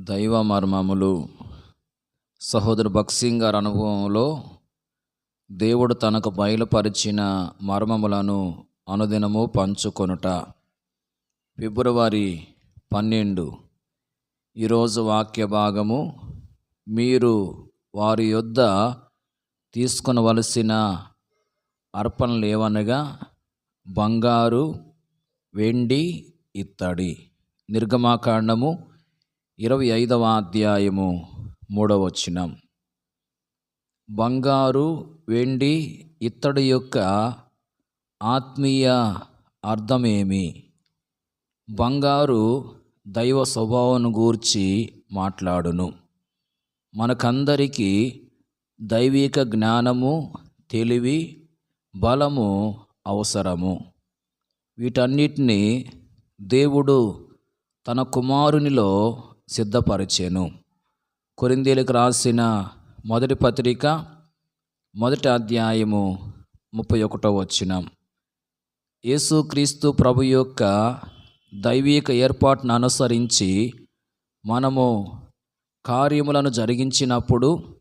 దైవ మర్మములు. సహోదరు భక్సింగ్ గారి అనుభవంలో దేవుడు తనకు బయలుపరిచిన మర్మములను అనుదినము పంచుకొనుట. ఫిబ్రవరి పన్నెండు. ఈరోజు వాక్య భాగము మీరు వారి యొద్ద తీసుకునవలసిన అర్పణలు ఏవనగా బంగారు వెండి ఇత్తడి. నిర్గమాకాండము ఇరవై ఐదవ అధ్యాయము మూడవచనం. బంగారు వెండి ఇత్తడి యొక్క ఆత్మీయ అర్థమేమి? బంగారు దైవ స్వభావం గూర్చి మాట్లాడును. మనకందరికీ దైవిక జ్ఞానము తెలివి బలము అవసరము. వీటన్నిటినీ దేవుడు తన కుమారునిలో సిద్ధపరిచాను. కొరిందీలకు రాసిన మొదటి పత్రిక మొదటి అధ్యాయము ముప్పై ఒకటో వచ్చిన యేసుక్రీస్తు ప్రభు యొక్క దైవిక ఏర్పాటును అనుసరించి మనము కార్యములను జరిగించినప్పుడు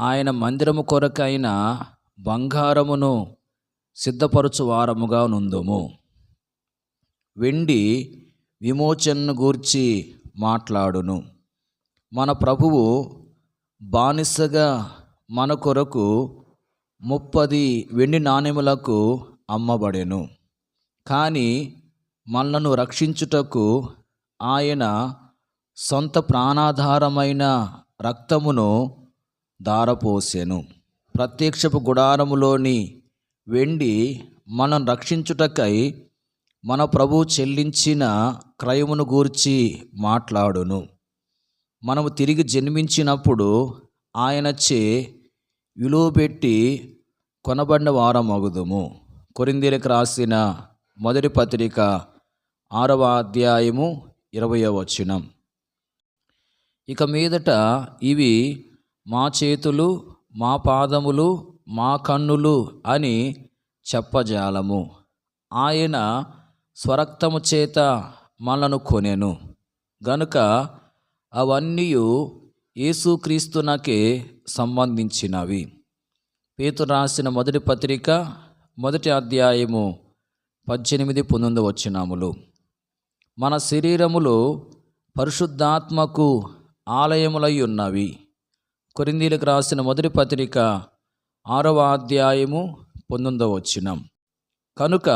ఆయన మందిరము కొరకైన బంగారమును సిద్ధపరచు వారముగా నుందుము. వెండి విమోచనను గూర్చి మాట్లాడును. మన ప్రభువు బానిసగా మన కొరకు ముప్పది వెండి నాణెములకు అమ్మబడెను. కానీ మనలను రక్షించుటకు ఆయన సొంత ప్రాణాధారమైన రక్తమును దారపోసెను ప్రత్యక్షపు గుడారములోని వెండి మనం రక్షించుటకై మన ప్రభు చెల్లించిన క్రయమును గూర్చి మాట్లాడును. మనము తిరిగి జన్మించినప్పుడు ఆయనచే విలువ పెట్టి కొనబడిన వారం అగుదుము కొరిందీలకు రాసిన మొదటి పత్రిక ఆరవ అధ్యాయము ఇరవయో వచనం. ఇక మీదట ఇవి మా చేతులు మా పాదములు మా కన్నులు అని చెప్పజాలము. ఆయన స్వరక్తము చేత మనను కొనెను. గనుక అవన్నీ యేసుక్రీస్తునకే సంబంధించినవి. పేతు రాసిన మొదటి పత్రిక మొదటి అధ్యాయము పద్దెనిమిది పంతొమ్మిది వచ్చినాములు మన శరీరములు పరిశుద్ధాత్మకు ఆలయములై ఉన్నవి కొరిందీలకు రాసిన మొదటి పత్రిక ఆరవ అధ్యాయము పంతొమ్మిదవ కనుక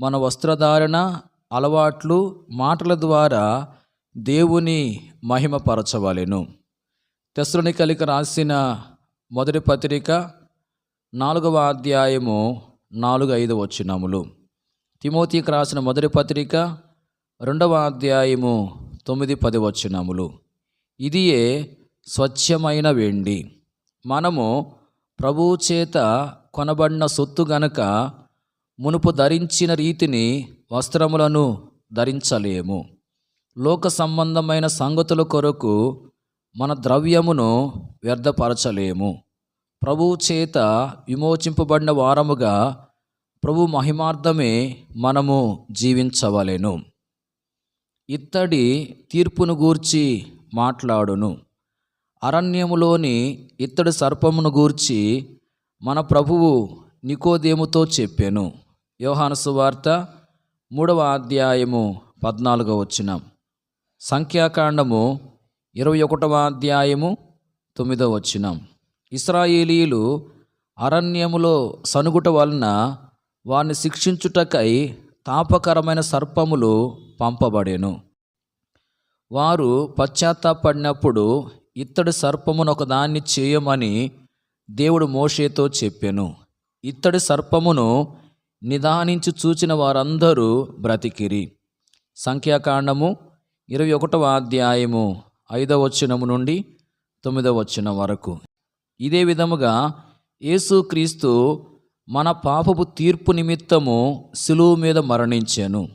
మన వస్త్రధారణ అలవాట్లు మాటల ద్వారా దేవుని మహిమపరచవలెను. తెస్రునికలిక రాసిన మొదటి పత్రిక నాలుగవ అధ్యాయము నాలుగు ఐదు వచ్చినములు తిమోతికి రాసిన మొదటి పత్రిక రెండవ అధ్యాయము తొమ్మిది పది వచ్చినములు ఇదియే స్వచ్ఛమైన వెండి. మనము ప్రభువు చేత కొనబడిన సొత్తు గనక మునుపు ధరించిన రీతిని వస్త్రములను ధరించలేము. లోక సంబంధమైన సంగతుల కొరకు మన ద్రవ్యమును వ్యర్థపరచలేము. ప్రభువు చేత విమోచింపబడిన వారముగా ప్రభు మహిమార్థమే మనము జీవించవలెను. ఇత్తడి తీర్పును గూర్చి మాట్లాడును. అరణ్యములోని ఇత్తడి సర్పమును గూర్చి మన ప్రభువు నికోదేముతో చెప్పాను. యోహాను సువార్త మూడవ అధ్యాయము పద్నాలుగవ వచ్చిన సంఖ్యాకాండము ఇరవై ఒకటవ అధ్యాయము తొమ్మిదో వచ్చిన ఇస్రాయేలీలు అరణ్యములో సనుగుట వలన వారిని శిక్షించుటకై తాపకరమైన సర్పములు పంపబడెను. వారు పశ్చాత్తాపడినప్పుడు ఇత్తడి సర్పమును ఒకదాన్ని చేయమని దేవుడు మోషేతో చెప్పాను. ఇత్తడి సర్పమును నిదానించి చూచిన వారందరూ బ్రతికిరి. సంఖ్యాకాండము ఇరవై ఒకటవ అధ్యాయము ఐదవ వచనము నుండి తొమ్మిదవ వచనం వరకు. ఇదే విధముగా యేసుక్రీస్తు మన పాపపు తీర్పు నిమిత్తము శిలువు మీద మరణించాను.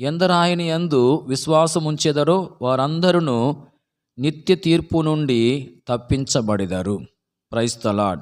ఎందరాయని యందు విశ్వాసం ఉంచెదరో వారందరూ నిత్య తీర్పు నుండి తప్పించబడిదరు. ప్రైస్తలాడ్